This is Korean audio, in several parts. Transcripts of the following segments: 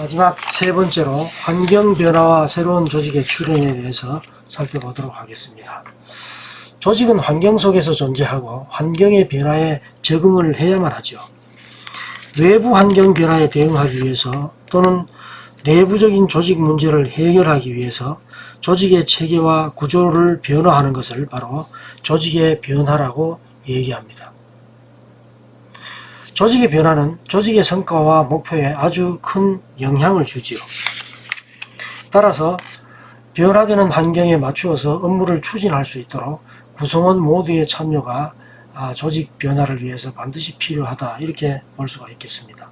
마지막 세 번째로 환경 변화와 새로운 조직의 출현에 대해서 살펴보도록 하겠습니다. 조직은 환경 속에서 존재하고 환경의 변화에 적응을 해야만 하죠. 외부 환경 변화에 대응하기 위해서 또는 내부적인 조직 문제를 해결하기 위해서 조직의 체계와 구조를 변화하는 것을 바로 조직의 변화라고 얘기합니다. 조직의 변화는 조직의 성과와 목표에 아주 큰 영향을 주지요. 따라서 변화되는 환경에 맞추어서 업무를 추진할 수 있도록 구성원 모두의 참여가 아, 조직 변화를 위해서 반드시 필요하다 이렇게 볼 수가 있겠습니다.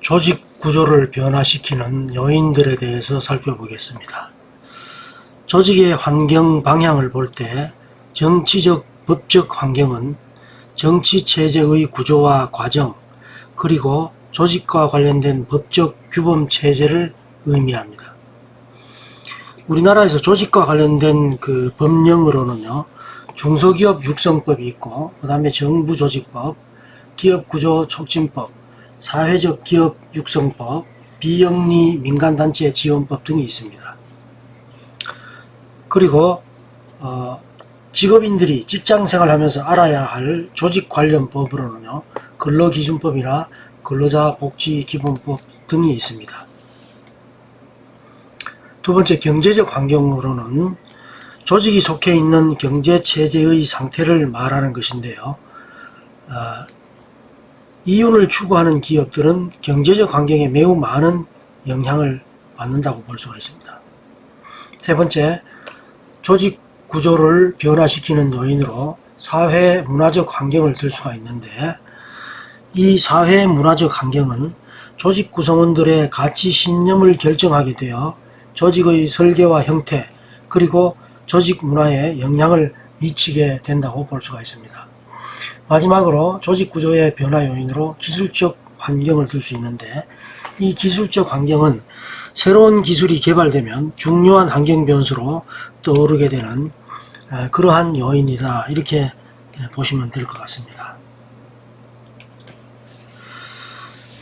조직 구조를 변화시키는 요인들에 대해서 살펴보겠습니다. 조직의 환경 방향을 볼 때 정치적, 법적 환경은 정치 체제의 구조와 과정, 그리고 조직과 관련된 법적 규범 체제를 의미합니다. 우리나라에서 조직과 관련된 그 법령으로는요, 중소기업 육성법이 있고, 그 다음에 정부조직법, 기업구조 촉진법, 사회적 기업 육성법, 비영리 민간단체 지원법 등이 있습니다. 그리고 어, 직업인들이 직장 생활 하면서 알아야 할 조직 관련 법으로는요, 근로기준법이나 근로자복지기본법 등이 있습니다. 두 번째 경제적 환경으로는 조직이 속해 있는 경제 체제의 상태를 말하는 것인데요. 어, 이윤을 추구하는 기업들은 경제적 환경에 매우 많은 영향을 받는다고 볼 수가 있습니다. 세 번째, 조직 구조를 변화시키는 요인으로 사회 문화적 환경을 들 수가 있는데 이 사회 문화적 환경은 조직 구성원들의 가치 신념을 결정하게 되어 조직의 설계와 형태 그리고 조직 문화에 영향을 미치게 된다고 볼 수가 있습니다. 마지막으로 조직 구조의 변화 요인으로 기술적 환경을 들 수 있는데 이 기술적 환경은 새로운 기술이 개발되면 중요한 환경 변수로 떠오르게 되는 에, 그러한 요인이다 이렇게 에, 보시면 될 것 같습니다.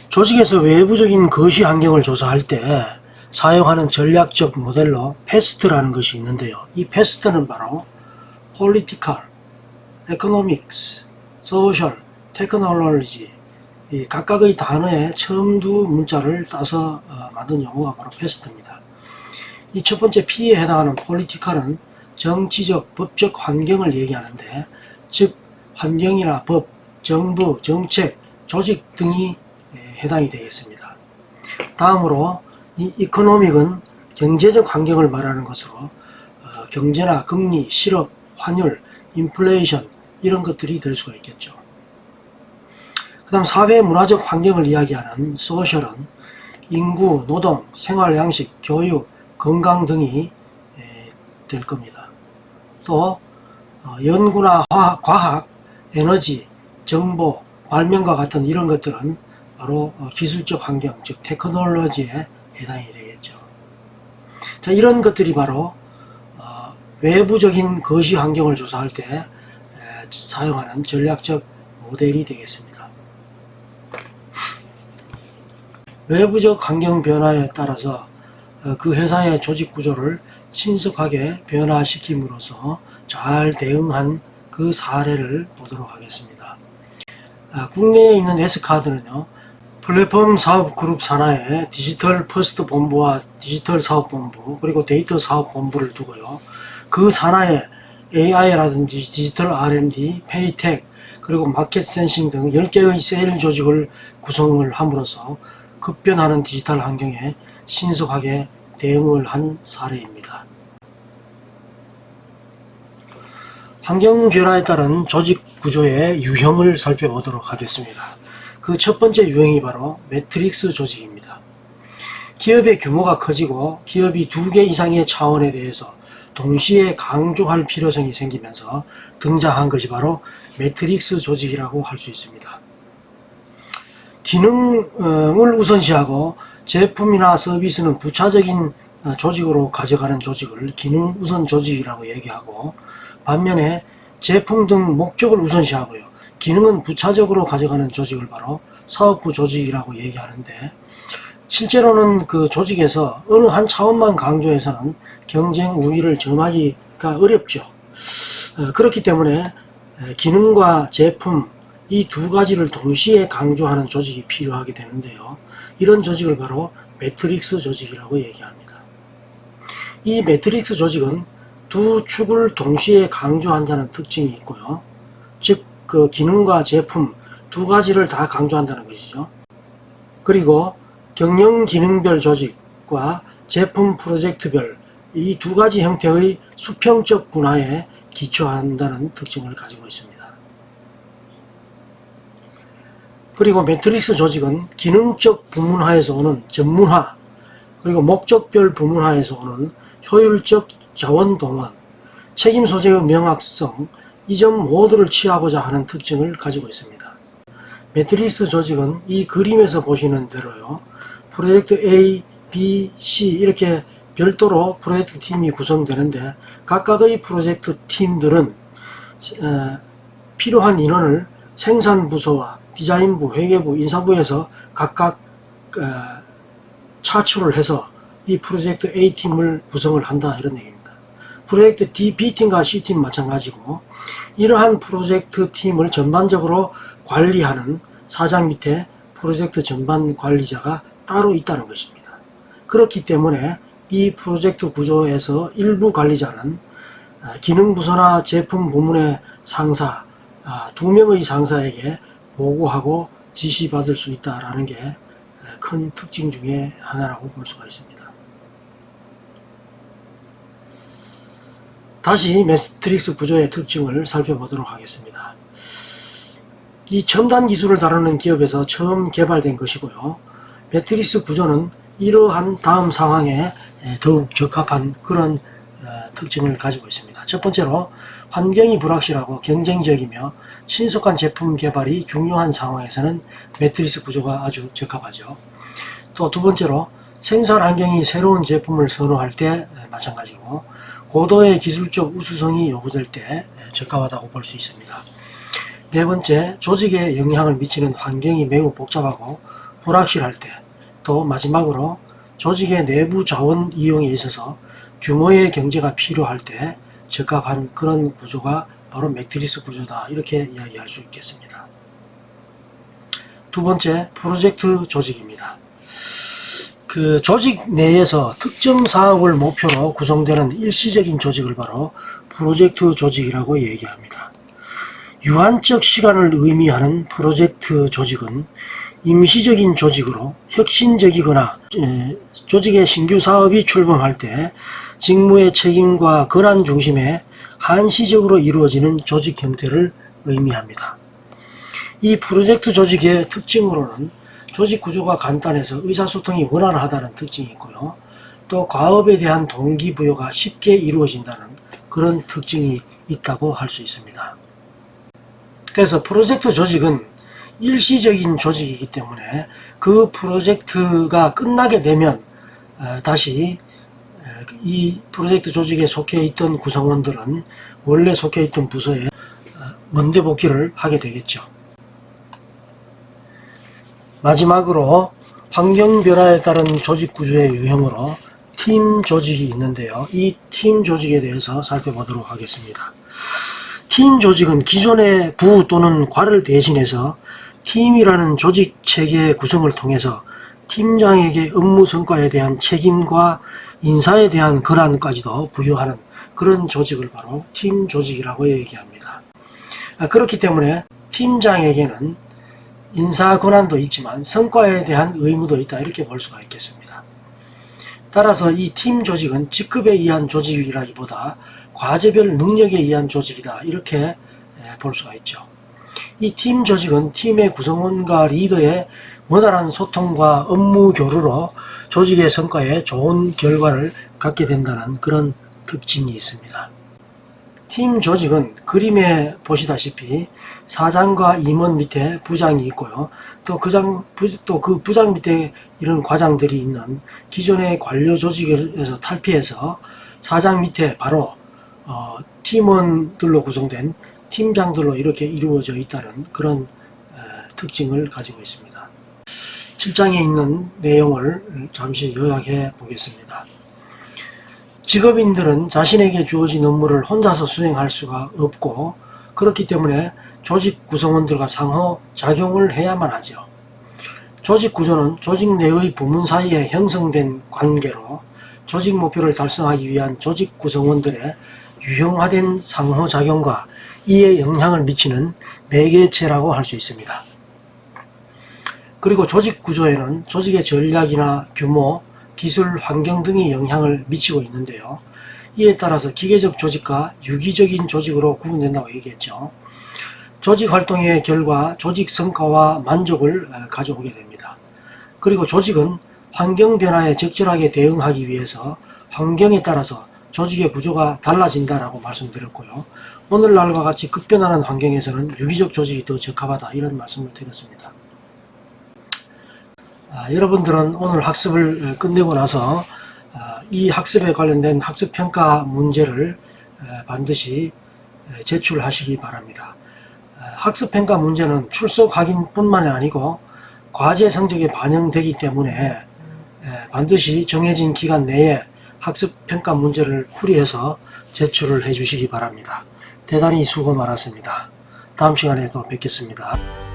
조직에서 외부적인 거시 환경을 조사할 때 사용하는 전략적 모델로 패스트라는 것이 있는데요. 이 패스트는 바로 political, economics, social, technology 이 각각의 단어의 처음 두 문자를 따서 어, 만든 용어가 바로 패스트입니다. 이 첫 번째 P에 해당하는 political은 정치적, 법적 환경을 얘기하는데 즉 환경이나 법, 정부, 정책, 조직 등이 에, 해당이 되겠습니다. 다음으로 이 이코노믹은 경제적 환경을 말하는 것으로 어, 경제나 금리, 실업, 환율, 인플레이션 이런 것들이 될 수가 있겠죠. 그 다음 사회 문화적 환경을 이야기하는 소셜은 인구, 노동, 생활 양식, 교육, 건강 등이 에, 될 겁니다. 또 어, 연구나 화학, 과학, 에너지, 정보, 발명과 같은 이런 것들은 바로 어, 기술적 환경, 즉 테크놀로지에 해당이 되겠죠. 자, 이런 것들이 바로 어, 외부적인 거시 환경을 조사할 때 에, 사용하는 전략적 모델이 되겠습니다. 외부적 환경 변화에 따라서 어, 그 회사의 조직 구조를 신속하게 변화시킴으로써 잘 대응한 그 사례를 보도록 하겠습니다. 아, 국내에 있는 S카드는요, 플랫폼 사업 그룹 산하에 디지털 퍼스트 본부와 디지털 사업 본부, 그리고 데이터 사업 본부를 두고요. 그 산하에 AI라든지 디지털 R&D, 페이텍, 그리고 마켓 센싱 등 10개의 세일 조직을 구성을 함으로써 급변하는 디지털 환경에 신속하게 대응을 한 사례입니다. 환경 변화에 따른 조직 구조의 유형을 살펴보도록 하겠습니다. 그 첫 번째 유형이 바로 매트릭스 조직입니다. 기업의 규모가 커지고 기업이 두 개 이상의 차원에 대해서 동시에 강조할 필요성이 생기면서 등장한 것이 바로 매트릭스 조직이라고 할 수 있습니다. 기능을 우선시하고 제품이나 서비스는 부차적인 어, 조직으로 가져가는 조직을 기능 우선 조직이라고 얘기하고 반면에 제품 등 목적을 우선시하고요. 기능은 부차적으로 가져가는 조직을 바로 사업부 조직이라고 얘기하는데 실제로는 그 조직에서 어느 한 차원만 강조해서는 경쟁 우위를 점하기가 어렵죠. 어, 그렇기 때문에 에, 기능과 제품 이 두 가지를 동시에 강조하는 조직이 필요하게 되는데요. 이런 조직을 바로 매트릭스 조직이라고 얘기합니다. 이 매트릭스 조직은 두 축을 동시에 강조한다는 특징이 있고요. 즉, 그 기능과 제품 두 가지를 다 강조한다는 것이죠. 그리고 경영 기능별 조직과 제품 프로젝트별 이 두 가지 형태의 수평적 분화에 기초한다는 특징을 가지고 있습니다. 그리고 매트릭스 조직은 기능적 부문화에서 오는 전문화, 그리고 목적별 부문화에서 오는 효율적 자원 동원, 책임 소재의 명확성, 이 점 모두를 취하고자 하는 특징을 가지고 있습니다. 매트릭스 조직은 이 그림에서 보시는 대로요. 프로젝트 A, B, C 이렇게 별도로 프로젝트 팀이 구성되는데 각각의 프로젝트 팀들은 어, 필요한 인원을 생산 부서와 디자인부, 회계부, 인사부에서 각각 어, 차출을 해서 이 프로젝트 A팀을 구성을 한다 이런 얘기입니다. 프로젝트 D, B팀과 C팀 마찬가지고 이러한 프로젝트 팀을 전반적으로 관리하는 사장 밑에 프로젝트 전반 관리자가 따로 있다는 것입니다. 그렇기 때문에 이 프로젝트 구조에서 일부 관리자는 아, 기능 부서나 제품 부문의 상사 아, 두 명의 상사에게 보고하고 지시받을 수 있다라는 게 큰 특징 중에 하나라고 볼 수가 있습니다. 다시 매트릭스 구조의 특징을 살펴보도록 하겠습니다. 이 첨단 기술을 다루는 기업에서 처음 개발된 것이고요. 매트릭스 구조는 이러한 다음 상황에 더욱 적합한 그런 어, 특징을 가지고 있습니다. 첫 번째로 환경이 불확실하고 경쟁적이며 신속한 제품 개발이 중요한 상황에서는 매트리스 구조가 아주 적합하죠. 또 두 번째로 생산 환경이 새로운 제품을 선호할 때 마찬가지고 고도의 기술적 우수성이 요구될 때 적합하다고 볼 수 있습니다. 네 번째, 조직에 영향을 미치는 환경이 매우 복잡하고 불확실할 때, 또 마지막으로 조직의 내부 자원 이용에 있어서 규모의 경제가 필요할 때 적합한 그런 구조가 바로 매트리스 구조다 이렇게 이야기할 수 있겠습니다. 두 번째, 프로젝트 조직입니다. 그 조직 내에서 특정 사업을 목표로 구성되는 일시적인 조직을 바로 프로젝트 조직이라고 얘기합니다. 유한적 시간을 의미하는 프로젝트 조직은 임시적인 조직으로 혁신적이거나 에, 조직의 신규 사업이 출범할 때 직무의 책임과 권한 중심에 한시적으로 이루어지는 조직 형태를 의미합니다. 이 프로젝트 조직의 특징으로는 조직 구조가 간단해서 의사소통이 원활하다는 특징이 있고요. 또 과업에 대한 동기부여가 쉽게 이루어진다는 그런 특징이 있다고 할 수 있습니다. 그래서 프로젝트 조직은 일시적인 조직이기 때문에 그 프로젝트가 끝나게 되면 어, 다시 어, 이 프로젝트 조직에 속해 있던 구성원들은 원래 속해 있던 부서에 어, 먼데 복귀를 하게 되겠죠. 마지막으로 환경 변화에 따른 조직 구조의 유형으로 팀 조직이 있는데요. 이 팀 조직에 대해서 살펴보도록 하겠습니다. 팀 조직은 기존의 부 또는 과를 대신해서 팀이라는 조직 체계 구성을 통해서 팀장에게 업무 성과에 대한 책임과 인사에 대한 권한까지도 부여하는 그런 조직을 바로 팀 조직이라고 얘기합니다. 아, 그렇기 때문에 팀장에게는 인사 권한도 있지만 성과에 대한 의무도 있다 이렇게 볼 수가 있겠습니다. 따라서 이 팀 조직은 직급에 의한 조직이라기보다 과제별 능력에 의한 조직이다 이렇게 볼 수가 있죠. 이 팀 조직은 팀의 구성원과 리더의 원활한 소통과 업무 교류로 조직의 성과에 좋은 결과를 갖게 된다는 그런 특징이 있습니다. 팀 조직은 그림에 보시다시피 사장과 임원 밑에 부장이 있고요. 또 그장, 또 그 부장 밑에 이런 과장들이 있는 기존의 관료 조직에서 탈피해서 사장 밑에 바로 어, 팀원들로 구성된 팀장들로 이렇게 이루어져 있다는 그런 에, 특징을 가지고 있습니다. 7장에 있는 내용을 잠시 요약해 보겠습니다. 직업인들은 자신에게 주어진 업무를 혼자서 수행할 수가 없고 그렇기 때문에 조직 구성원들과 상호 작용을 해야만 하죠. 조직 구조는 조직 내의 부문 사이에 형성된 관계로 조직 목표를 달성하기 위한 조직 구성원들의 유형화된 상호작용과 이에 영향을 미치는 매개체라고 할 수 있습니다. 그리고 조직 구조에는 조직의 전략이나 규모, 기술, 환경 등이 영향을 미치고 있는데요. 이에 따라서 기계적 조직과 유기적인 조직으로 구분된다고 얘기했죠. 조직 활동의 결과 조직 성과와 만족을 어, 가져오게 됩니다. 그리고 조직은 환경 변화에 적절하게 대응하기 위해서 환경에 따라서 조직의 구조가 달라진다라고 말씀드렸고요. 오늘날과 같이 급변하는 환경에서는 유기적 조직이 더 적합하다 이런 말씀을 드렸습니다. 아, 여러분들은 오늘 학습을 어, 끝내고 나서 아, 이 학습에 관련된 학습 평가 문제를 에, 반드시 에, 제출하시기 바랍니다. 아, 학습 평가 문제는 출석 확인뿐만이 아니고 과제 성적에 반영되기 때문에 에, 반드시 정해진 기간 내에 학습 평가 문제를 풀이해서 제출을 해 주시기 바랍니다. 대단히 수고 많았습니다. 다음 시간에 또 뵙겠습니다.